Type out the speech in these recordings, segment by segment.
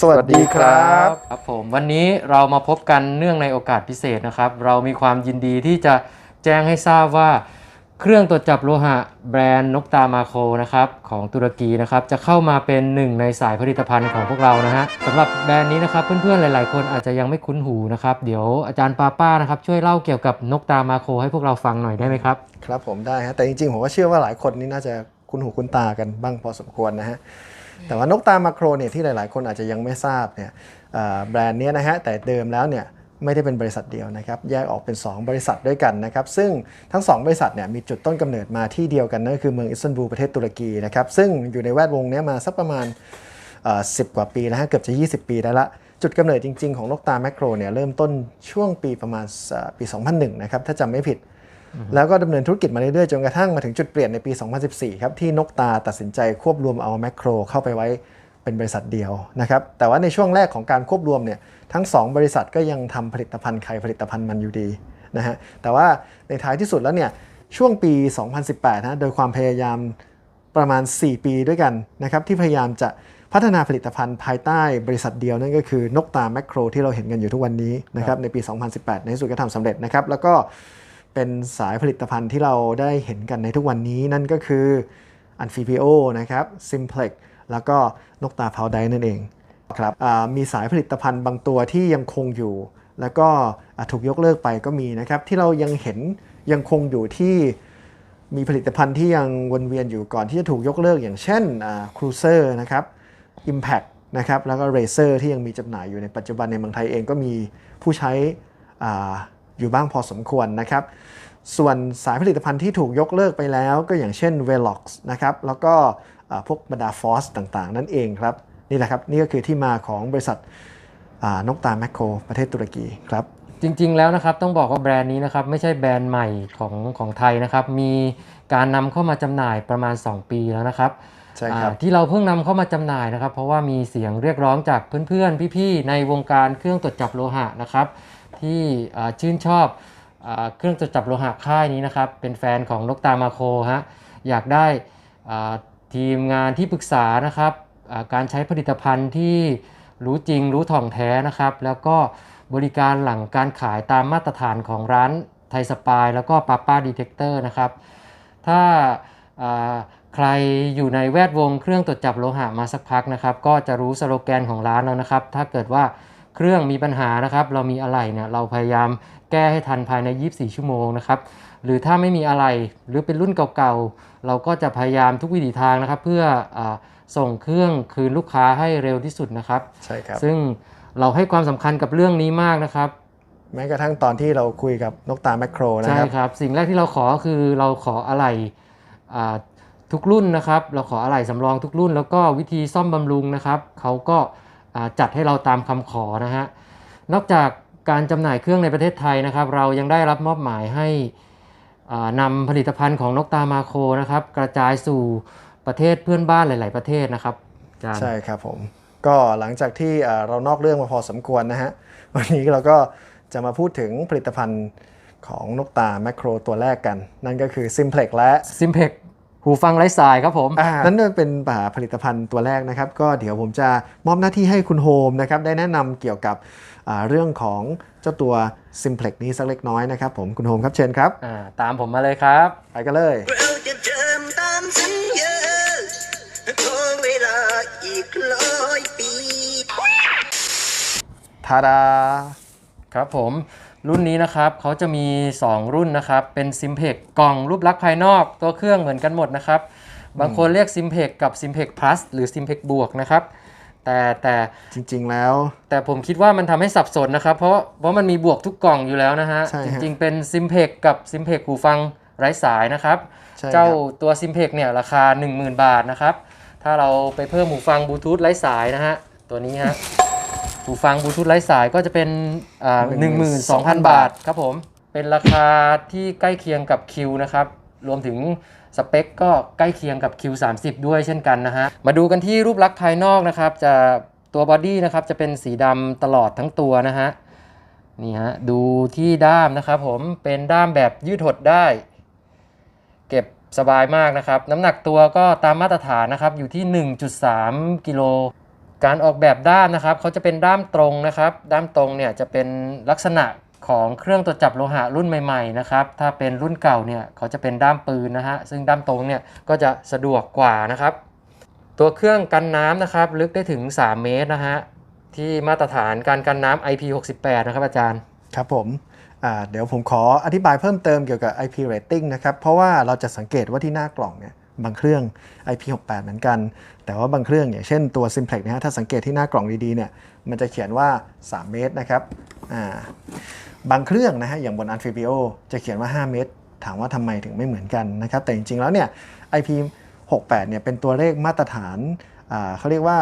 สวัสดีครับครับผมวันนี้เรามาพบกันเนื่องในโอกาสพิเศษนะครับ เรามีความยินดีที่จะแจ้งให้ทราบว่า เครื่องตรวจจับโลหะแบรนด์นกตามาโคนะครับของตุรกีนะครับจะเข้ามาเป็นหนึ่งในสายผลิตภัณฑ์ของพวกเรานะฮะสำหรับแบรนด์นี้นะครับเพื่อนๆหลาย ๆ คนอาจจะยังไม่คุ้นหูนะครับเดี๋ยวอาจารย์ปาป้านะครับช่วยเล่าเกี่ยวกับนกตามาโคให้พวกเราฟังหน่อยได้ไหมครับครับผมได้ฮะแต่จริงๆผมก็เชื่อว่าหลายคนนี่น่าจะคุ้นหูคุ้นตากันบ้างพอสมควรนะฮะ แต่ว่านกตามาโครเนี่ยที่หลาย ๆ คนอาจจะยังไม่ทราบเนี่ยแบรนด์นี้นะฮะแต่เดิมแล้วเนี่ยไม่ได้เป็นบริษัทเดียวนะครับ แยกออกเป็น 2 บริษัทด้วยกันนะครับ ซึ่งทั้ง 2 บริษัทเนี่ยมีจุดต้นกำเนิดมาที่เดียวกันนั่นคือเมืองอิสตันบูลประเทศตุรกีนะครับ ซึ่งอยู่ในแวดวงนี้มาสักประมาณสิบกว่าปีแล้วฮะเกือบจะ 20 ปีได้ละ จุดกำเนิดจริง ๆ ของนกตาแมคโครเนี่ยเริ่มต้นช่วงปีประมาณเอ่อปี 2001 นะครับ ถ้าจำไม่ผิด แล้วก็ดำเนินธุรกิจมาเรื่อยๆ จนกระทั่งมาถึงจุดเปลี่ยนในปี 2014 ครับ ที่นกตาตัดสินใจควบรวมเอาแมคโครเข้าไปไว้เป็นบริษัทเดียวนะครับ แต่ว่าในช่วงแรกของการควบรวมเนี่ยทั้ง 2 บริษัทก็ยังทำผลิตภัณฑ์ใครผลิตภัณฑ์มันอยู่ดีนะฮะแต่ว่าในท้ายที่สุดแล้วเนี่ยช่วงปี 2018 นะโดยความพยายามประมาณ 4 ปีด้วยกันนะครับที่พยายามจะพัฒนาผลิตภัณฑ์ภายใต้บริษัทเดียวนั่นก็คือนกตาแมคโครที่เราเห็นกันอยู่ทุกวันนี้นะครับในปี 2018 ในที่สุดก็ทำสำเร็จนะครับแล้วก็ เป็นสายผลิตภัณฑ์ที่เราได้เห็นกันในทุกวันนี้นั่นก็คืออันฟิพิโอนะครับซิมเพล็กแล้วก็นกตาพาวไดนั่นเองครับมีสายผลิตภัณฑ์บางตัวที่ยังคงอยู่ แล้วก็ถูกยกเลิกไปก็มีนะครับที่เรายังเห็นยังคงอยู่ที่มีผลิตภัณฑ์ที่ยังวนเวียนอยู่ก่อนที่จะถูกยกเลิกอย่างเช่นครูเซอร์นะครับ Impact นะครับแล้วก็ Razer ที่ยังมีจำหน่ายอยู่ในปัจจุบันในเมืองไทยเองก็มีผู้ใช้ อาอยู่บ้างพอสมควรนะครับ ส่วนสายผลิตภัณฑ์ที่ถูกยกเลิกไปแล้วก็อย่างเช่น Velox นะครับ แล้วก็อ่าพวกบรรดาฟอสต่างๆ นั่นเองครับ นี่แหละครับ นี่ก็คือที่มาของบริษัทอ่านกตาแมคโครประเทศตุรกีครับ จริง ๆ แล้วนะครับต้องบอกว่าแบรนด์นี้นะครับไม่ใช่แบรนด์ใหม่ของของไทยนะครับ มีการนำเข้ามาจำหน่ายประมาณ 2 ปีแล้วนะครับใช่ครับอ่าที่เราเพิ่งนำเข้ามาจำหน่ายนะครับ เพราะว่ามีเสียงเรียกร้องจากเพื่อนๆ พี่ๆ ในวงการเครื่องตรวจจับโลหะนะครับ ที่ชื่นชอบอเครื่องตรวจจับโลหะค่ายนี้นะครับ เป็นแฟนของนกตามาโคฮะอยากได้ทีมงานที่ปรึกษานะครับการใช้ผลิตภัณฑ์ที่รู้จริงรู้ถ่องแท้นะครับ แล้วก็บริการหลังการขายตามมาตรฐานของร้านไทยสปายแล้วก็ป้าป้าดีเทคเตอร์นะครับ ถ้าใครอยู่ในแวดวงเครื่องตรวจจับโลหะมาสักพักนะครับ ก็จะรู้สโลแกนของร้านแล้วนะครับ ถ้าเกิดว่า เครื่องมีปัญหานะครับ เรามีอะไรเนี่ยเราพยายามแก้ให้ทันภายใน 24 ชั่วโมงนะครับ หรือถ้าไม่มีอะไรหรือเป็นรุ่นเก่าๆ เราก็จะพยายามทุกวิถีทางนะครับ เพื่ออาส่งเครื่องคืนลูกค้าให้เร็วที่สุดนะครับใช่ครับซึ่งเราให้ความสำคัญกับเรื่องนี้มากนะครับ แม้กระทั่งตอนที่เราคุยกับนกตาแมคโครนะใช่ครับครับ สิ่งแรกที่เราขอคือเราขออะไหล่อ่าทุกรุ่นนะครับ เราขออะไหล่สำรองทุกรุ่น แล้วก็วิธีซ่อมบำรุงนะครับเขาก็อ่า จัดให้เราตามคำขอนะฮะนอกจากการจำหน่ายเครื่องในประเทศไทยนะครับ เรายังได้รับมอบหมายให้อ่านำผลิตภัณฑ์ของนกตามาโคนะครับ กระจายสู่ประเทศเพื่อนบ้านหลาย ๆ ประเทศนะครับอาจารย์ใช่ครับผมก็หลังจากที่เอ่อเรานอกเรื่องมาพอสมควรนะฮะวันนี้เราก็จะมาพูดถึงผลิตภัณฑ์ของนกตาแมคโครตัวแรกกัน นั่นก็คือ Simplex และซิมเพก หูฟังไร้สายครับผมอ่านั่นเป็นอ่าผลิตภัณฑ์ตัวแรกนะครับ ก็เดี๋ยวผมจะมอบหน้าที่ให้คุณโฮมนะครับได้แนะนำเกี่ยวกับอ่าเรื่องของเจ้าตัว Simplex นี้สักเล็กน้อยนะครับผมคุณโฮมครับเชิญครับอ่าตามผมมาเลยครับ ไปกันเลยเราจะเดิมตามสัญญาขอเวลาอีกร้อยปีทาดาครับผม รุ่นนี้นะครับเขาจะมี 2 รุ่นนะครับเป็น s i m p e x กล่องรูปลักษณ์ภายนอกตัวเครื่องเหมือนกันหมดนะครับบางคนเรียก s i m p e x กับ s i m p e x Plus หรือ s i m p e x บวกนะครับแต่แต่จริง ๆ แล้ว แต่ผมคิดว่ามันทำให้สับสนนะครับ เพราะเพราะมันมีบวกทุกกล่องอยู่แล้วนะฮะใช่จฮะริง ๆ เป็น s i m p e x กับ s i m p e x หูฟังไร้สายนะครับใช่ครับเจ้าตัว s i m p e x เนี่ยราคา 10,000 บาทนะครับ ถ้าเราไปเพิ่มหูฟังบลูทูธไร้สายนะฮะ ตัวนี้ฮะ หูฟังบลูทูธไร้สายก็จะเป็นอ่า12,000บาทครับผมเป็นราคาที่ใกล้เคียงกับ Q นะครับรวมถึงสเปคก็ใกล้เคียงกับ Q30 ด้วยเช่นกันนะฮะมาดูกันที่รูปลักษณ์ภายนอกนะครับ จะตัวบอดี้นะครับจะเป็นสีดำตลอดทั้งตัวนะฮะนี่ฮะดูที่ด้ามนะครับผมเป็นด้ามแบบยืดหดได้ เก็บสบายมากนะครับ น้ำหนักตัวก็ตามมาตรฐานนะครับ อยู่ที่ 1.3 กิโล การออกแบบด้ามนะครับเขาจะเป็นด้ามตรงนะครับ ด้ามตรงเนี่ยจะเป็นลักษณะของเครื่องตรวจจับโลหะรุ่นใหม่ๆนะครับ ถ้าเป็นรุ่นเก่าเนี่ยเขาจะเป็นด้ามปืนนะฮะ ซึ่งด้ามตรงเนี่ยก็จะสะดวกกว่านะครับ ตัวเครื่องกันน้ำนะครับลึกได้ถึง 3 เมตรนะฮะที่มาตรฐานการกันน้ำ IP68 นะครับอาจารย์ ครับผมเดี๋ยวผมขออธิบายเพิ่มเติมเกี่ยวกับ IP rating นะครับ เพราะว่าเราจะสังเกตว่าที่หน้ากล่องเนี่ย บางเครื่อง IP68 เหมือนกัน แต่ว่าบางเครื่องอย่างเช่นตัว Simplex นะฮะถ้าสังเกตที่หน้ากล่องดีๆเนี่ยมันจะเขียนว่า 3 เมตรนะครับอ่าบางเครื่องนะฮะอย่างบน Amphibio จะเขียนว่า 5 เมตร ถามว่าทำไมถึงไม่เหมือนกันนะครับแต่จริงๆแล้วเนี่ย IP68 เนี่ยเป็นตัวเลขมาตรฐานอ่าเขาเรียกว่า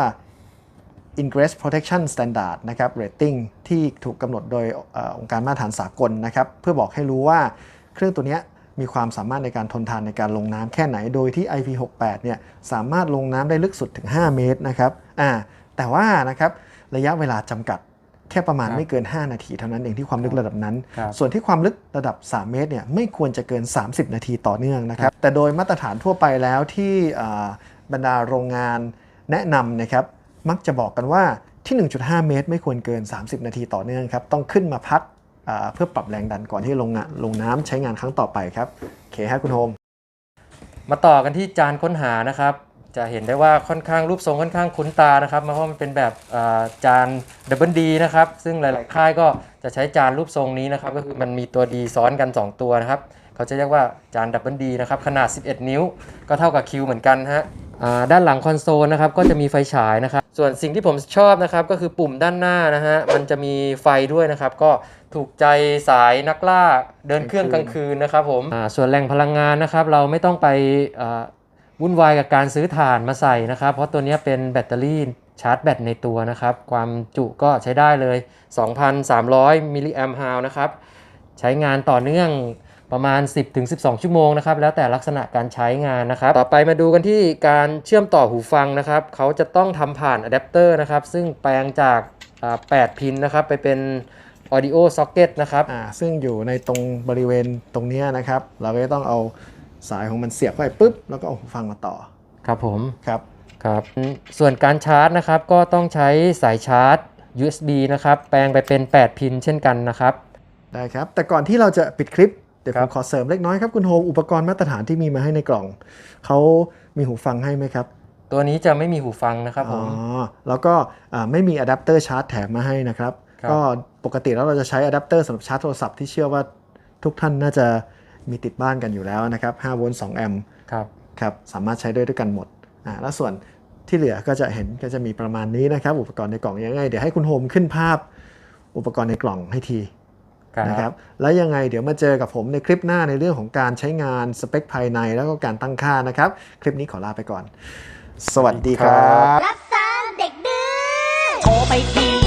Ingress Protection Standard นะครับ rating ที่ถูกกำหนดโดยออองค์การมาตรฐานสากลนะครับ เพื่อบอกให้รู้ว่าเครื่องตัวเนี้ย มีความสามารถในการทนทานในการลงน้ำแค่ไหน โดยที่ IP68 เนี่ยสามารถลงน้ำได้ลึกสุดถึง 5 เมตรนะครับอ่าแต่ว่านะครับระยะเวลาจำกัดแค่ประมาณครับไม่เกิน 5 นาทีเท่านั้นเองที่ความลึกระดับนั้นครับส่วนที่ความลึกระดับ 3 เมตรเนี่ยไม่ควรจะเกิน 30 นาทีต่อเนื่องนะครับ แต่โดยมาตรฐานทั่วไปแล้วที่อ่าบรรดาโรงงานแนะนำนะครับ มักจะบอกกันว่าที่ 1.5 เมตร ไม่ควรเกิน 30 นาทีต่อเนื่องครับ ต้องขึ้นมาพักอ่า เพื่อปรับแรงดันก่อนที่ลงนลงน้ำใช้งานครั้งต่อไปครับโอเคฮะคุณโฮมมาต่อกันที่จานค้นหานะครับ จะเห็นได้ว่าค่อนข้างรูปทรงค่อนข้างคุ้นตานะครับเพราะมันเป็นแบบจานดับเบิลดีนะครับ ซึ่งหลาย ๆ ค่ายก็จะใช้จานรูปทรงนี้นะครับ ก็คือมันมีตัวดีซ้อนกัน 2 ตัวนะครับ เขาจะเรียกว่าจานดับเบิลดีนะครับ ขนาด 11 นิ้ว ก็เท่ากับคิวเหมือนกันฮะ ด้านหลังคอนโซลนะครับก็จะมีไฟฉายนะครับ ส่วนสิ่งที่ผมชอบนะครับก็คือปุ่มด้านหน้านะฮะมันจะมีไฟด้วยนะครับ ก็ถูกใจสายนักล่าเดินเครื่องกลางคืนนะครับผมส่วนแหล่งพลังงานนะครับ เราไม่ต้องไปวุ่นวายกับการซื้อถ่านมาใส่นะครับ เพราะตัวนี้เป็นแบตเตอรี่ชาร์จแบตในตัวนะครับ ความจุก็ใช้ได้เลย 2,300มิลลิแอมป์ฮาวนะครับ ใช้งานต่อเนื่อง ประมาณ 10-12 ชั่วโมงนะครับ แล้วแต่ลักษณะการใช้งานนะครับ ต่อไปมาดูกันที่การเชื่อมต่อหูฟังนะครับ เขาจะต้องทำผ่านอะแดปเตอร์นะครับ ซึ่งแปลงจากอ่า8พินนะครับ ไปเป็น audio socket นะครับ อ่า ซึ่งอยู่ในตรงบริเวณตรงเนี้ยนะครับ เราก็จะต้องเอาสายของมันเสียบเข้าไปปุ๊บ แล้วก็เอาหูฟังมาต่อ ครับผม ครับ ครับ ส่วนการชาร์จนะครับ ก็ต้องใช้สายชาร์จ USB นะครับ แปลงไปเป็น 8 พินเช่นกันนะครับ ได้ครับ แต่ก่อนที่เราจะปิดคลิปเดี๋ยวคผรับมขอเสริมเล็กน้อยครับคุณโฮมอุปกรณ์มาตรฐานที่มีมาให้ในกล่องเขามีหูฟังให้ไหมครับ ตัวนี้จะไม่มีหูฟังนะครับผอ๋อมแล้วก็อ่าไม่มีอะแดปเตอร์ชาร์จแถมมาให้นะครับครับก็ปกติแล้วเราจะใช้อะแดปเตอร์สำหรับชาร์จโทรศัพท์ที่เชื่อว่าทุกท่านน่าจะมีติดบ้านกันอยู่แล้วนะครับ5โวลต์2แอมป์ครับครับสามารถใช้ได้ด้วยกันหมดอ่าแล้วส่วนที่เหลือก็จะเห็นก็จะมีประมาณนี้นะครับ อุปกรณ์ในกล่องยังไง เดี๋ยวให้คุณโฮมขึ้นภาพอุปกรณ์ในกล่องให้ทีครับ นะครับแล้วยังไงเดี๋ยวมาเจอกับผมในคลิปหน้าในเรื่องของการใช้งานสเปคภายในแล้วก็การตั้งค่านะครับ คลิปนี้ขอลาไปก่อน สวัสดีครับ รับสารเด็กดื้อโทรไปที